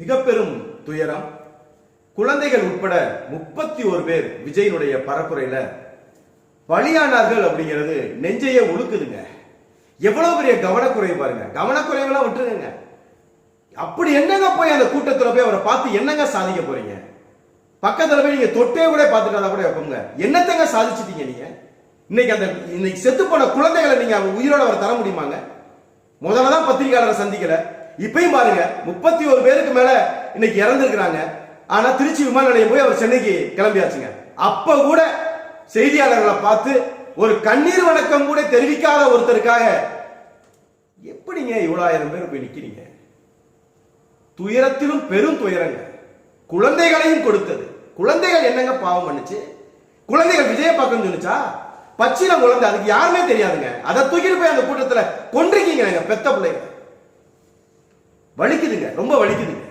மிக பெரும் துயரம். குழந்தைகள் உட்பட முப்பத்தி ஒரு பேர் விஜயனுடைய பரப்புரையில பலியானார்கள் அப்படிங்கிறது நெஞ்சையே உழுக்குதுங்க எவ்வளவு பெரிய கவனக்குறைவு பாருங்க. கவனக்குறைவெல்லாம் விட்டுருங்க. அப்படி என்னங்க போய் அந்த கூட்டத்தில் போய் அவரை பார்த்து என்னங்க சாதிக்க போறீங்க? பக்கத்துல போய் நீங்க தொட்டே கூட பார்த்துட்டு கூட வைப்போங்க என்னத்தங்க சாதிச்சிட்டீங்க நீங்க? இன்னைக்கு அந்த இன்னைக்கு செத்து போன குழந்தைகளை நீங்க அவங்க உயிரோட அவர் தர முடியுமாங்க? முதல்ல தான் பத்திரிகையாளரை சந்திக்கல. இப்பயும் பாருங்க முப்பத்தி ஒரு பேருக்கு மேல இன்னைக்கு இறந்துருக்கிறாங்க. ஆனா திருச்சி விமான நிலையம் போய் அவர் சென்னைக்கு கிளம்பியாச்சுங்க. அப்ப கூட செய்தியாளர்களை பார்த்து ஒரு கண்ணீர் வணக்கம் கூட தெரிவிக்காத ஒருத்தருக்காக எப்படிங்க இவ்வளாயிரம் ஆயிரம் பேர் போய் நிக்கிறீங்க? துயரத்திலும் பெரும் துயரங்க. குழந்தைகளையும் கொடுத்தது. குழந்தைகள் என்னங்க பாவம் பண்ணுச்சு? குழந்தைகள் விஜய பக்கம் சொல்லிச்சா பச்சில குழந்தை அதுக்கு யாருமே தெரியாதுங்க. அதை தூக்கிட்டு போய் அந்த கூட்டத்துல கொண்டிருக்கீங்க பெத்த பிள்ளைங்க. வலிக்குதுங்க ரொம்ப வலிக்குதுங்க.